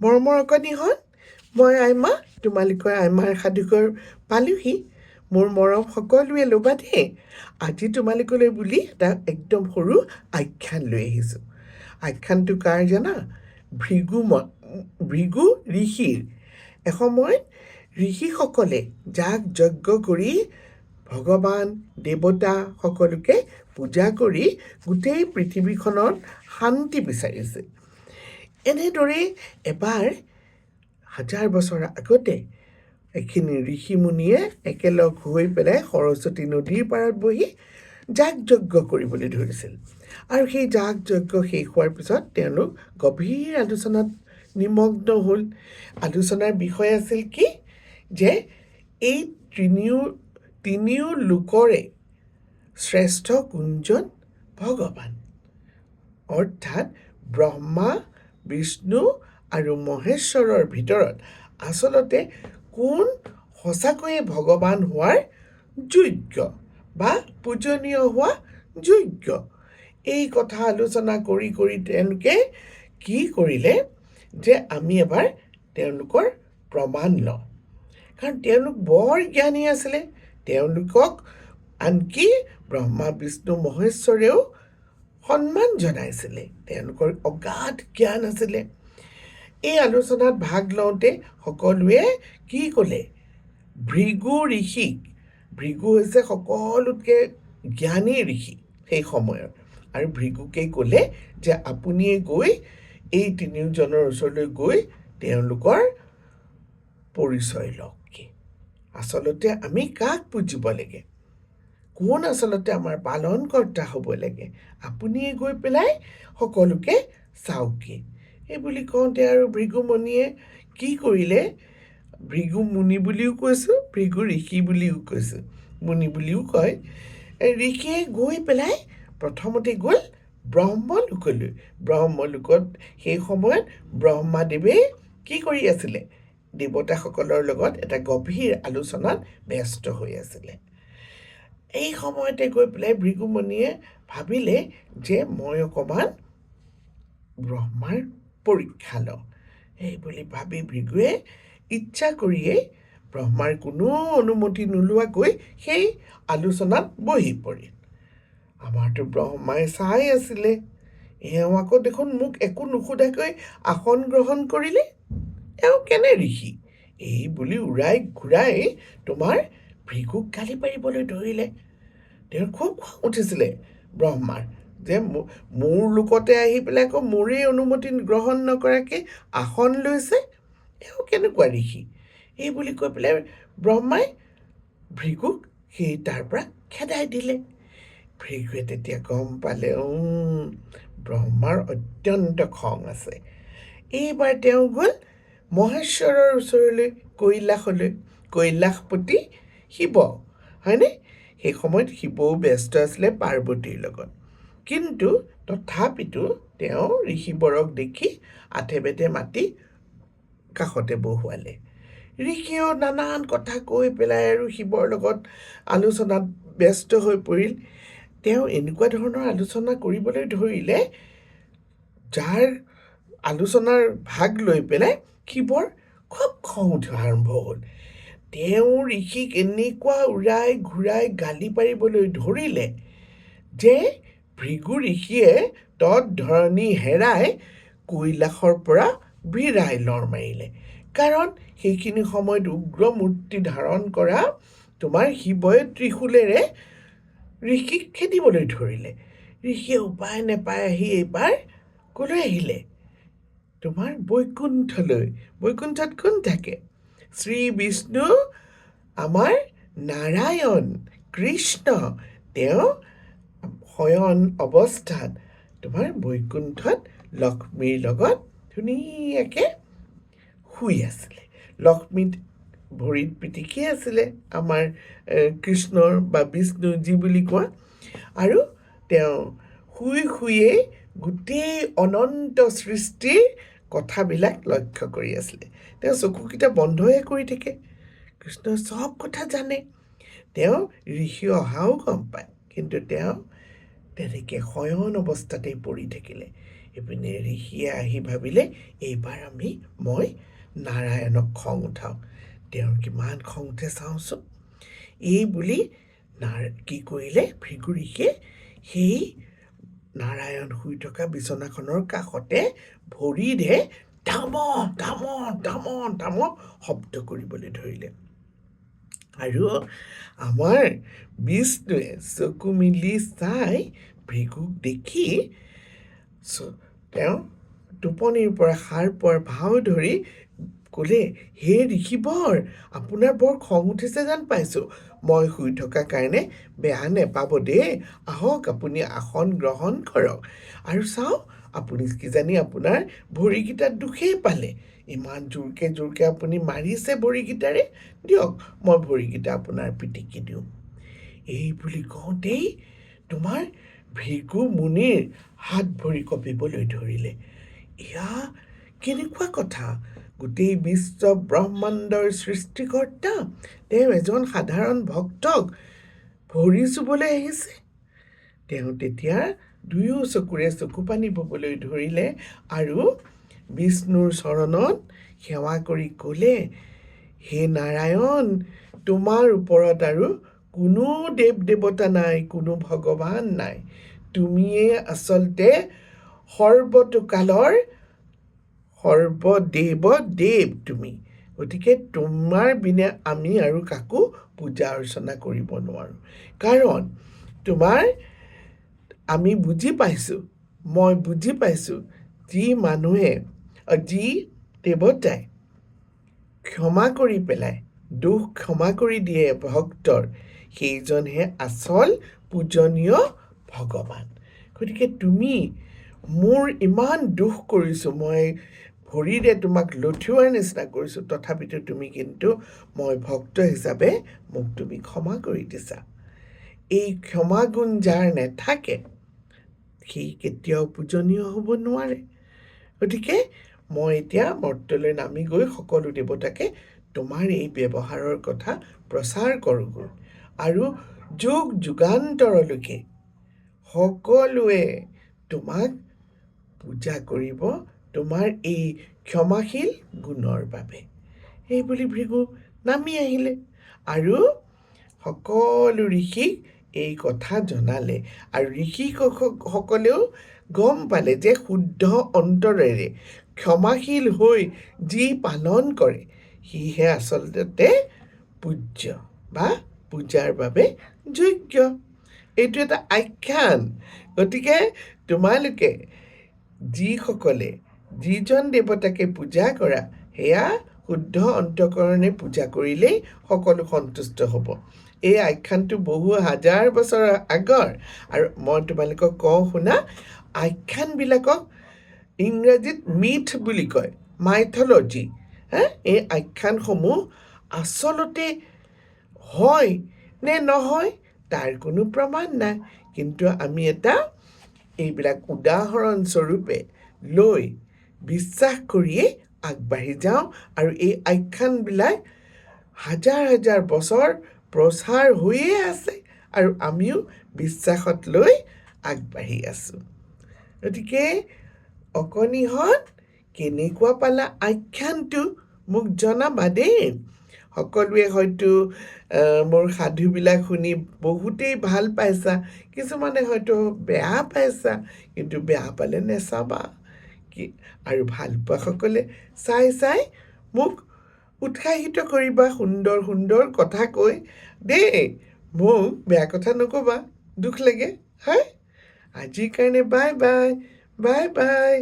মৰমৰ অকণিহঁত মই আইমা তোমালোকৰ আইমাৰ সাধুঘৰ পালোহি। মোৰ মৰম সকলোৱে ল'বা দেই। আজি তোমালোকলৈ বুলি এটা একদম সৰু আখ্যান লৈ আহিছোঁ। আখ্যানটো কাৰ জানা? ভৃগু ম ভৃগু ঋষিৰ। এসময়ত ঋষিসকলে যাগ যজ্ঞ কৰি ভগৱান দেৱতা সকলোকে পূজা কৰি গোটেই পৃথিৱীখনত শান্তি বিচাৰিছিল এনেদৰে এবাৰ হাজাৰ বছৰ আগতে এইখিনি ঋষি মুনিয়ে একেলগ হৈ পেলাই সৰস্বতী নদীৰ পাৰত বহি যাগ যজ্ঞ কৰিবলৈ ধৰিছিল। আৰু সেই যাগ যজ্ঞ শেষ হোৱাৰ পিছত তেওঁলোক গভীৰ আলোচনাত নিমগ্ন হ'ল। আলোচনাৰ বিষয় আছিল কি? যে এই তিনিও তিনিও লোকৰে শ্ৰেষ্ঠ কোনজন ভগৱান। অৰ্থাৎ ব্ৰহ্মা বিষ্ণু আৰু মহেশ্বৰৰ ভিতৰত আচলতে কোন সঁচাকৈয়ে ভগৱান হোৱাৰ যোগ্য বা পূজনীয় হোৱা যোগ্য? এই কথা আলোচনা কৰি কৰি তেওঁলোকে কি কৰিলে যে আমি এবাৰ তেওঁলোকৰ প্ৰমাণ লওঁ? কাৰণ তেওঁলোক বৰ জ্ঞানী আছিলে। তেওঁলোকক আনকি ব্ৰহ্মা, বিষ্ণু, মহেশ্বৰেও সন্মান জনাইছিলে। তেওঁলোকৰ অগাধ জ্ঞান আছিলে। এই আলোচনাত ভাগ লওঁতে সকলোৱে কি ক'লে? ভৃগু ঋষিক। ভৃগু হৈছে সকলোতকৈ জ্ঞানী ঋষি সেই সময়ৰ। আৰু ভৃগুকে ক'লে যে আপুনিয়ে গৈ এই তিনিওজনৰ ওচৰলৈ গৈ তেওঁলোকৰ পৰিচয় লওকগৈ। আচলতে আমি কাক পুজিব লাগে? কোন আচলতে আমাৰ পালনকৰ্তা হ'ব লাগে। আপুনিয়ে গৈ পেলাই সকলোকে চাওকগৈ এই বুলি কওঁতে আৰু ভৃগুমণিয়ে কি কৰিলে? ভৃগু মুনি বুলিও কৈছোঁ ভৃগু ঋষি বুলিও কৈছোঁ। মুনি বুলিও কয় ঋষিয়ে গৈ পেলাই প্ৰথমতে গ'ল ব্ৰহ্মলোকলৈ। ব্ৰহ্মলোকত সেই সময়ত ব্ৰহ্মাদেৱে কি কৰি আছিলে? দেৱতাসকলৰ লগত এটা গভীৰ আলোচনাত ব্যস্ত হৈ আছিলে। এই সময়তে গৈ পেলাই ভৃগুমণিয়ে ভাবিলে যে মই অকণমান ব্ৰহ্মাৰ পৰীক্ষা লওঁ। এই বুলি ভাবি ভৃগুৱে ইচ্ছা কৰিয়েই ব্ৰহ্মাৰ কোনো অনুমতি নোলোৱাকৈ সেই আলোচনাত বহি পৰিল। আমাৰতো ব্ৰহ্মাই চাই আছিলে। এওঁ আকৌ দেখোন মোক একো নুসোধাকৈ আসন গ্ৰহণ কৰিলে? এওঁ কেনে ঋষি? এই বুলি উৰাই ঘূৰাই তোমাৰ ভৃগুক গালি পাৰিবলৈ ধৰিলে। তেওঁৰ খুব খং উঠিছিলে ব্ৰহ্মাৰ যে মোৰ লোকতে আহি পেলাই আকৌ মোৰেই অনুমতি গ্ৰহণ নকৰাকৈ আসন লৈছে? এওঁ কেনেকুৱা ঋষি? এই বুলি কৈ পেলাই ব্ৰহ্মাই ভৃগুক সেই তাৰ পৰা খেদাই দিলে। ভৃগুৱে তেতিয়া গম পালে ব্ৰহ্মাৰ অত্যন্ত খং আছে। এইবাৰ তেওঁ গ'ল মহেশ্বৰৰ ওচৰলৈ কৈলাসলৈ। কৈলাসপতি শিৱ, হয়নে? সেই সময়ত শিৱও ব্যস্ত আছিলে পাৰ্বতীৰ লগত। কিন্তু তথাপিতো তেওঁ ঋষিবৰক দেখি আথে বেথে মাতি কাষতে বহুৱালে। ঋষিয়েও নানান কথা কৈ পেলাই আৰু শিৱৰ লগত আলোচনাত ব্যস্ত হৈ পৰিল। তেওঁ এনেকুৱা ধৰণৰ আলোচনা কৰিবলৈ ধৰিলে যাৰ আলোচনাৰ ভাগ লৈ পেলাই শিৱৰ খুব খং উঠিব আৰম্ভ হ'ল। তেওঁ ঋষিক এনেকুৱা উৰাই ঘূৰাই গালি পাৰিবলৈ ধৰিলে যে ভৃগু ঋষিয়ে তৎ ধৰণী হেৰাই কৈলাসৰ পৰা বিৰাই লৰ মাৰিলে। কাৰণ সেইখিনি সময়ত উগ্ৰ মূৰ্তি ধাৰণ কৰা তোমাৰ শিৱই ত্ৰিশূলেৰে ঋষিক খেদিবলৈ ধৰিলে। ঋষিয়ে উপায় নাপাই আহি এইবাৰ ক'লৈ আহিলে? তোমাৰ বৈকুণ্ঠলৈ। বৈকুণ্ঠত কোন থাকে? শ্ৰী বিষ্ণু, আমাৰ নাৰায়ণ, কৃষ্ণ, তেওঁ শয়ন অৱস্থাত তোমাৰ বৈকুণ্ঠত লক্ষ্মীৰ লগত ধুনীয়াকৈ শুই আছিলে। লক্ষ্মীত ভৰিত পিটিকি আছিলে আমাৰ কৃষ্ণৰ বা বিষ্ণু যি বুলি কোৱা। আৰু তেওঁ শুই শুইয়েই গোটেই অনন্ত সৃষ্টিৰ কথাবিলাক লক্ষ্য কৰি আছিলে। তেওঁ চকুকেইটা বন্ধহে কৰি থাকে। কৃষ্ণই চব কথা জানে। তেওঁ ঋষি অহাও গম পায়। কিন্তু তেওঁ তেনেকৈ শয়ন অৱস্থাতেই পৰি থাকিলে। ইপিনে ঋষিয়ে আহি ভাবিলে এইবাৰ আমি মই নাৰায়ণক খং উঠাওঁ। তেওঁৰ কিমান খং উঠে চাওঁচোন। এই বুলি নাৰ কি কৰিলে ভৃগু ঋষিয়ে সেই নাৰায়ণ শুই থকা বিচনাখনৰ কাষতে ভৰিৰে ধাম ধাম ধাম ধাম শব্দ কৰিবলৈ ধৰিলে। আৰু আমাৰ বিষ্ণুৱে চকু মিলি চাই ভৃগুক দেখি তেওঁ টোপনিৰ পৰা সাৰ পোৱাৰ ভাও ধৰি ক'লে হে ঋষিবৰ আপোনাৰ বৰ খং উঠিছে যেন পাইছোঁ। মই শুই থকা কাৰণে বেয়া নেপাব দেই। আহক আপুনি আসন গ্ৰহণ কৰক। আৰু চাওক আপুনি কিজানি আপোনাৰ ভৰিকেইটাত দুখেই পালে। ইমান জোৰকৈ জোৰকৈ আপুনি মাৰিছে ভৰিকেইটাৰে। দিয়ক মই ভৰিকেইটা আপোনাৰ পিটিকি দিওঁ। এই বুলি কওঁতেই তোমাৰ ভৃগু মুনিৰ হাত ভৰি কঁপিবলৈ ধৰিলে। এয়া কেনেকুৱা কথা? গোটেই বিশ্ব ব্ৰহ্মাণ্ডৰ সৃষ্টিকৰ্তা তেওঁ এজন সাধাৰণ ভক্তক ভৰি চুবলৈ আহিছে। তেওঁ তেতিয়া দুয়ো চকুৰে চকু পানী ববলৈ ধৰিলে আৰু বিষ্ণুৰ চৰণত সেৱা কৰি ক'লে হে নাৰায়ণ তোমাৰ ওপৰত আৰু কোনো দেৱ দেৱতা নাই কোনো ভগৱান নাই। তুমিয়ে আচলতে সৰ্বটোকালৰ সৰ্বদেৱ দেৱ তুমি। গতিকে তোমাৰ বিনে আমি আৰু কাকো পূজা অৰ্চনা কৰিব নোৱাৰোঁ। কাৰণ তোমাৰ, আমি বুজি পাইছোঁ, মই বুজি পাইছোঁ, যি মানুহে, যি দেৱতাই ক্ষমা কৰি পেলাই, দুখ ক্ষমা কৰি দিয়ে ভক্তৰ, সেইজনহে আচল পূজনীয় ভগৱান। গতিকে তুমি মোৰ ইমান দুখ কৰিছোঁ, মই ভৰিৰে তোমাক লঠিওৱাৰ নিচিনা কৰিছোঁ। তথাপিতো তুমি কিন্তু মই ভক্ত হিচাপে মোক তুমি ক্ষমা কৰি দিছা। এই ক্ষমা গুণ যাৰ নেথাকে সি কেতিয়াও পূজনীয় হ'ব নোৱাৰে। গতিকে মই এতিয়া মৰ্তলৈ নামি গৈ সকলো দেৱতাকে তোমাৰ এই ব্যৱহাৰৰ কথা প্ৰচাৰ কৰোঁগৈ। আৰু যুগ যুগান্তৰলৈকে সকলোৱে তোমাক পূজা কৰিব তোমাৰ এই ক্ষমাশীল গুণৰ বাবে। এই বুলি ভৃগু নামি আহিলে আৰু সকলো ঋষিক এই কথা জনালে আৰু ঋষি সকলেও গম পালে যে শুদ্ধ অন্তৰেৰে ক্ষমাশীল হৈ যি পালন কৰে, সিহে আচলতে পূজ্য বা পূজাৰ বাবে যোগ্য। এইটো এটা আখ্যান। গতিকে তোমালোকে যিসকলে যিজন দেৱতাকে পূজা কৰা সেয়া শুদ্ধ অন্তকৰণে পূজা কৰিলেই সকলো সন্তুষ্ট হ'ব। এই আখ্যানটো বহু হাজাৰ বছৰৰ আগৰ। আৰু মই তোমালোকক কওঁ শুনা আখ্যানবিলাকক ইংৰাজীত মিথ বুলি কয় মাইথলজি হা? এই আখ্যানসমূহ আচলতে হয় নে নহয় তাৰ কোনো প্ৰমাণ নাই। কিন্তু আমি এটা এইবিলাক উদাহৰণস্বৰূপে লৈ বিশ্বাস কৰিয়েই আগবাঢ়ি যাওঁ আৰু এই আখ্যানবিলাক হাজাৰ হাজাৰ বছৰ প্ৰচাৰ হৈয়ে আছে আৰু আমিও বিশ্বাসত লৈ আগবাঢ়ি আছোঁ। গতিকে অকণিহঁত কেনেকুৱা পালা আখ্যানটো মোক জনাবা দেই। সকলোৱে হয়তো মোৰ সাধুবিলাক শুনি বহুতেই ভাল পাইছা কিছুমানে হয়তো বেয়া পাইছা কিন্তু বেয়া পালে নেচাবা। আৰু ভাল পোৱাসকলে চাই চাই মোক উৎসাহিত কৰিবা সুন্দৰ সুন্দৰ কথা কৈ। দেই মোক বেয়া কথা নক'বা দুখ লাগে হয়? আজিৰ কাৰণে বাই বাই বাই বাই।